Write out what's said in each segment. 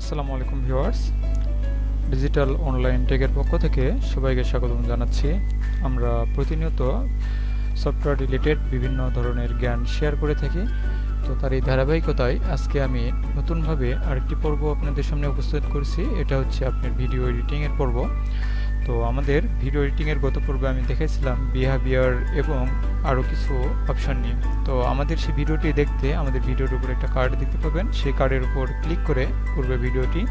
আসসালামু আলাইকুম viewers. Digital online টেকের পক্ষ থেকে সবাইকে স্বাগতম জানাচ্ছি। আমরা প্রতিনিয়ত সফটওয়্যার রিলেটেড বিভিন্ন ধরনের জ্ঞান শেয়ার করে থাকি। তো তার এই ধারাবাহিকতায় আজকে আমি নতুনভাবে আরেকটি পর্ব আপনাদের সামনে উপস্থিত করছি। এটা হচ্ছে আপনার ভিডিও এডিটিংয়ের পর্ব। তো আমাদের ভিডিও এডিটিংয়ের গত পর্বে আমি দেখেছিলাম বিহেভিয়ার এবং আরও কিছু অপশন নিয়ে। তো আমাদের সেই ভিডিওটি দেখতে আমাদের ভিডিওর উপর একটা কার্ড দেখতে পাবেন। সেই কার্ডের উপর ক্লিক করে পূর্বে ভিডিওটি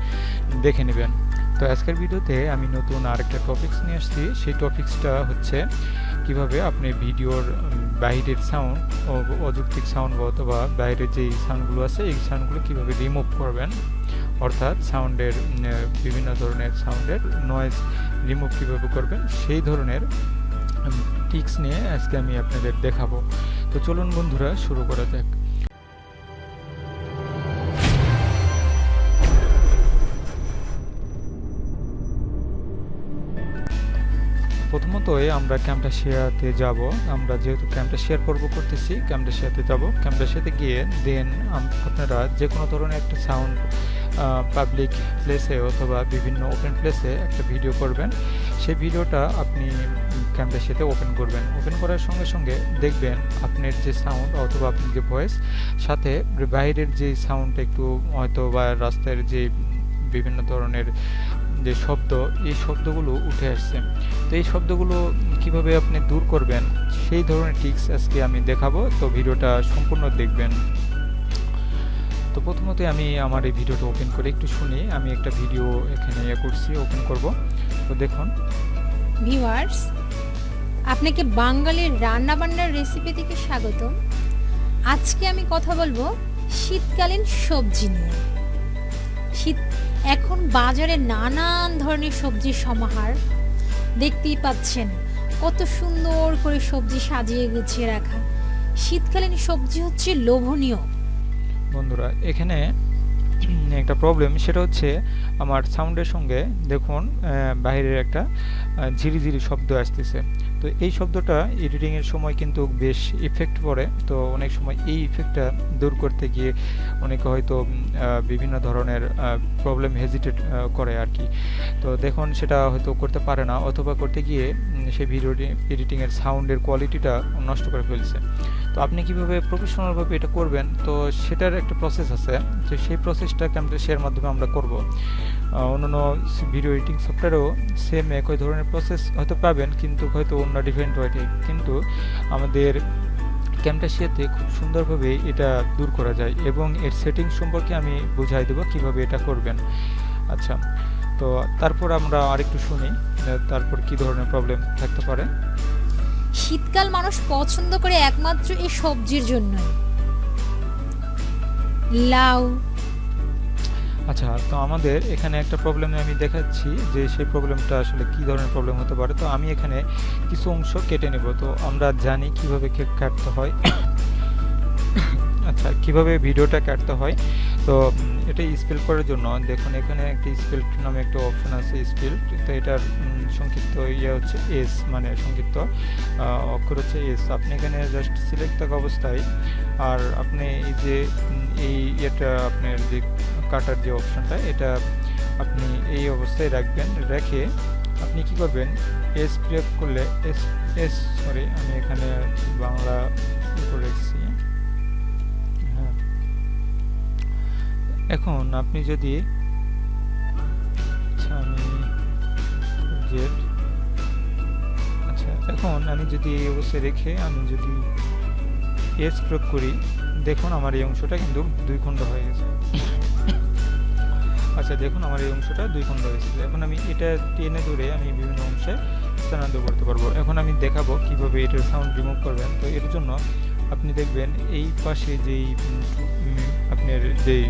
দেখে নেবেন। তো আজকের ভিডিওতে আমি নতুন আরেকটা টপিকস নিয়ে আসছি। সেই টপিকসটা হচ্ছে কীভাবে আপনি ভিডিওর বাইরের সাউন্ড অযৌক্তিক সাউন্ড অথবা বাইরের যেই সাউন্ডগুলো আছে, এই সাউন্ডগুলো কীভাবে রিমুভ করবেন? অর্থাৎ সাউন্ডের বিভিন্ন ধরনের সাউন্ডের নয়েজ রিমুভ কীভাবে করবেন, সেই ধরনের টিক্স নিয়ে আজকে আমি আপনাদের দেখাবো। তো চলুন বন্ধুরা, শুরু করা যাক। প্রথমতই আমরা ক্যাম্পটাশিয়াতে যাব। আমরা যেহেতু ক্যাম্পটাশিয়ার পর্ব করতেছি ক্যাম্পটাশিয়াতে যাব। ক্যাম্পটাশিয়াতে গিয়ে দেন আপনারা যে কোনো ধরনের একটা সাউন্ড পাবলিক প্লেসে অথবা বিভিন্ন ওপেন প্লেসে একটা ভিডিও করবেন। সেই ভিডিওটা আপনি ক্যাম্পটাশিয়াতে ওপেন করবেন। ওপেন করার সঙ্গে সঙ্গে দেখবেন আপনার যে সাউন্ড অথবা আপনার যে ভয়েস সাথে বাইরের যে সাউন্ডটা একটু হয়তো বা রাস্তার যে বিভিন্ন ধরনের যে শব্দ, এই শব্দগুলো উঠে আসছে। তো এই শব্দগুলো কীভাবে আপনি দূর করবেন, সেই ধরনের টিক্স আজকে আমি দেখাবো। তো ভিডিওটা সম্পূর্ণ দেখবেন। প্রথমত আমি আমার এই ভিডিওটা ওপেন করে একটু শুনি। আমি একটা ভিডিও এখানে ইয়ে করছি ওপেন করব। তো দেখুন। ভিউয়ার্স আপনাকে বাঙালির রান্নাবান্নার রেসিপি থেকে স্বাগতম। আজকে আমি কথা বলব শীতকালীন সবজি নিয়ে। শীত, এখন বাজারে নানান ধরনের সবজির সমাহার। দেখতেই পাচ্ছেন, কত সুন্দর করে সবজি সাজিয়ে গুছিয়ে রাখা। শীতকালীন সবজি হচ্ছে লোভনীয়। বন্ধুরা, এখানে একটা প্রবলেম সেটা হচ্ছে আমার সাউন্ডের সঙ্গে দেখুন বাইরের একটা ঝিরিঝিরি শব্দ আসতেছে। তো এই শব্দটা এডিটিংয়ের সময় কিন্তু বেশ ইফেক্ট পড়ে। তো অনেক সময় এই ইফেক্টটা দূর করতে গিয়ে অনেকে হয়তো বিভিন্ন ধরনের প্রবলেম হেজিটেট করে আর কি। তো দেখুন, সেটা হয়তো করতে পারে না, অথবা করতে গিয়ে সেই ভিডিও এডিটিংয়ের সাউন্ডের কোয়ালিটিটা নষ্ট করে ফেলছে। তো আপনি কীভাবে প্রফেশনালভাবে এটা করবেন? তো সেটার একটা প্রসেস আছে। তো সেই প্রসেসটা ক্যাম্পেশের মাধ্যমে আমরা করব। অন্যান্য ভিডিও এডিটিং সফটওয়্যারেও সেম একই ধরনের প্রসেস হয়তো পাবেন, কিন্তু হয়তো অন্য ডিফারেন্ট ওয়েতে কিন্তু আমাদের ক্যাম্পটাশিয়াতে খুব সুন্দরভাবে এটা দূর করা যায় এবং এর সেটিং সম্পর্কে আমি বুঝাই দেবো কীভাবে এটা করবেন। আচ্ছা তো তারপর আমরা আরেকটু শুনি, তারপর কি ধরনের প্রবলেম থাকতে পারে। শীতকাল মানুষ পছন্দ করে একমাত্র এই সবজির জন্য লাউ। আচ্ছা তো আমাদের এখানে একটা প্রবলেম আমি দেখাচ্ছি যে সেই প্রবলেমটা আসলে কি ধরনের প্রবলেম হতে পারে। তো আমি এখানে কিছু অংশ কেটে নেব। তো আমরা জানি কীভাবে কেক কাটতে হয়। কীভাবে ভিডিওটা কাটতে হয়? তো এটা স্পেল করার জন্য, দেখুন, এখানে একটা স্পেল নামে একটা অপশন আছে স্পেল তো এটার সংক্ষিপ্ত ইয়ে হচ্ছে এস মানে সংক্ষিপ্ত অক্ষর হচ্ছে এস আপনি এখানে জাস্ট সিলেক্ট থাকা অবস্থায়, আর আপনি এই যে এই ইয়েটা, আপনার যে কাটার যে অপশনটা এটা আপনি এই অবস্থায় রাখবেন, রেখে আপনি কি করবেন এস প্রয়োগ করলে এস এস সরি আমি এখানে বাংলা করে রেখেছি। এখন আপনি যদি আচ্ছা আমি জেড আচ্ছা এখন আমি যদি এই অবস্থায় রেখে আমি যদি এস প্রয়োগ করি দেখুন আমার এই অংশটা কিন্তু দুই খণ্ড হয়ে গেছে। আচ্ছা দেখুন আমার এই অংশটা দুই খণ্ড হয়েছে এখন আমি এটা টেনে ধরে আমি বিভিন্ন অংশে স্থানান্তর করতে পারব। এখন আমি দেখাবো কীভাবে এটার সাউন্ড রিমুভ করবেন। তো এর জন্য আপনি দেখবেন এই পাশে যেই আপনার যেই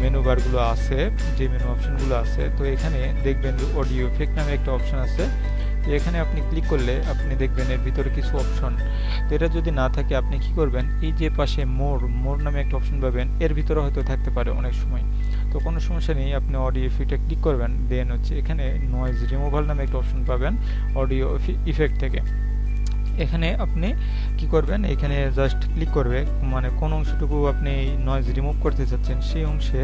মেনু বারগুলো আছে, যে মেনু অপশনগুলো আছে, তো এখানে দেখবেন অডিও এফেক্ট নামে একটা অপশন আছে। তো এখানে আপনি ক্লিক করলে আপনি দেখবেন এর ভিতরে কিছু অপশন তো এটা যদি না থাকে, আপনি কি করবেন? এই যে পাশে মোর মোর নামে একটা অপশন পাবেন, এর ভিতরে হয়তো থাকতে পারে অনেক সময়। তো কোনো সমস্যা নেই, আপনি অডিও ইফেক্টে ক্লিক করবেন দেন হচ্ছে এখানে নয়েজ রিমুভাল নামে একটা অপশন পাবেন অডিও ইফেক্ট থেকে। এখানে আপনি কি করবেন? এখানে জাস্ট ক্লিক করবে। মানে কোন অংশটুকু আপনি নয়েজ রিমুভ করতে চাচ্ছেন, সেই অংশে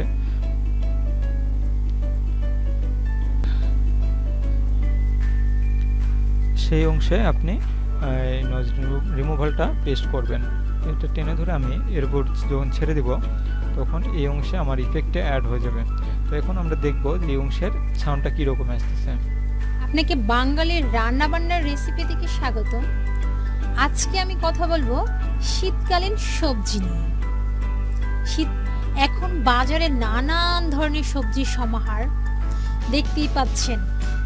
সেই অংশে আপনি নয়েজ রিমুভালটা পেস্ট করবেন। এটা টেনে ধরে আমি এরপর যখন ছেড়ে দেব, তখন এই অংশে আমার ইফেক্টে অ্যাড হয়ে যাবে। তো এখন আমরা দেখব যে এই অংশের সাউন্ডটা কীরকম আসতেছে। আপনাকে বাঙালির রান্নাবান্নার রেসিপি থেকে স্বাগত। আজকে আমি কথা বলব শীতকালীন সবজি নিয়ে। শীত, এখন বাজারে নানান ধরনের সবজির সমাহার। দেখতেই পাচ্ছেন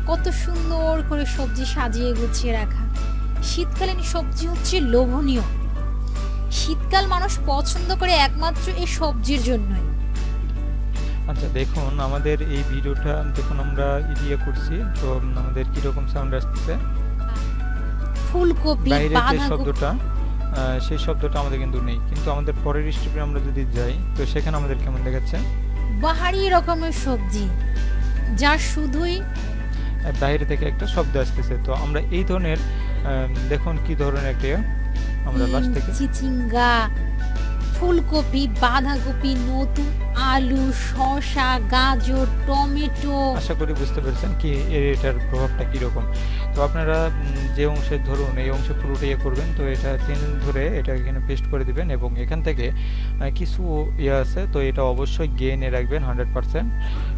কত সুন্দর করে সবজি সাজিয়ে গুছিয়ে রাখা। শীতকালীন সবজি হচ্ছে লোভনীয়। শীতকাল মানুষ পছন্দ করে একমাত্র এই সবজির জন্যই। আচ্ছা দেখুন, আমাদের এই ভিডিওটা দেখুন, আমরা ইডিয়ে করছি, তো আমাদের কীরকম সাউন্ড আসতেছে? ফুলকপি যে শব্দটা সেই শব্দটা আমাদের কিন্তু নেই। কিন্তু আমাদের পরের স্টেপে আমরা যদি যাই তো সেখানে আমাদের কেমন দেখাচ্ছে? বাহারি রকমের সবজি যা শুধুই বাইরে থেকে একটা শব্দ আসতেছে। তো আমরা এই ধরনের দেখুন কি ধরনের একটা আমরা লাস্ট থেকে চিচিঙ্গা ফুলকপি বাঁধাকপি নতুন আলু, শসা, গাজর, টমেটো। আশা করি বুঝতে পেরেছেন কি এটার প্রভাবটা কীরকম। তো আপনারা যে অংশে ধরুন, এই অংশে পুরোটা ইয়ে করবেন, তো এটা টেনে ধরে এটা এখানে পেস্ট করে দিবেন এবং এখান থেকে কিছু ইয়ে আছে, তো এটা অবশ্যই গেইনে রাখবেন হান্ড্রেড পার্সেন্ট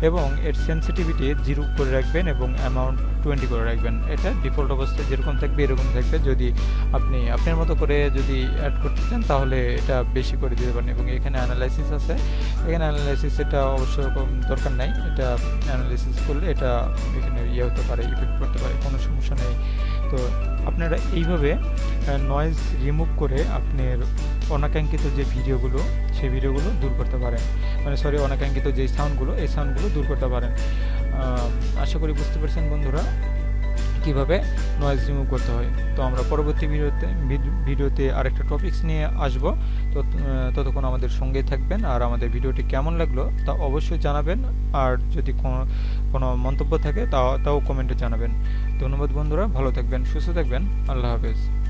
এবং এর সেন্সিটিভিটি জিরো করে রাখবেন এবং অ্যামাউন্ট টোয়েন্টি করে রাখবেন। এটা ডিফল্ট অবস্থায় যেরকম থাকবে, এরকম থাকবে। যদি আপনি, আপনার মতো করে যদি অ্যাড করতে চান, তাহলে এটা বেশি করে দিতে পারেন এবং এখানে অ্যানালাইসিস আছে। এখানে অ্যানালাইসিস এটা অবশ্য দরকার নাই। এটা অ্যানালাইসিস করলে এটা এখানে ইয়ে হতে পারে ইফেক্ট করতে পারে, কোনো সমস্যা নেই। তো আপনারা এইভাবে নয়েজ রিমুভ করে আপনার অনাকাঙ্ক্ষিত যে ভিডিওগুলো, সেই ভিডিওগুলো দূর করতে পারেন। মানে সরি অনাকাঙ্ক্ষিত যে সাউন্ডগুলো এই সাউন্ডগুলো দূর করতে পারেন। আশা করি বুঝতে পারছেন বন্ধুরা। কীভাবে নয়েজ রিমুভ করতে হয়। তো আমরা পরবর্তী ভিডিওতে ভিডিওতে আরেকটা টপিকস নিয়ে আসব। তো ততক্ষণ আমাদের সঙ্গে থাকবেন। আর আমাদের ভিডিওটি কেমন লাগল তা অবশ্যই জানাবেন। আর যদি কোনো কোনো মন্তব্য থাকে তা, তাও কমেন্টে জানাবেন। ধন্যবাদ বন্ধুরা, ভালো থাকবেন, সুস্থ থাকবেন। আল্লাহ হাফেজ।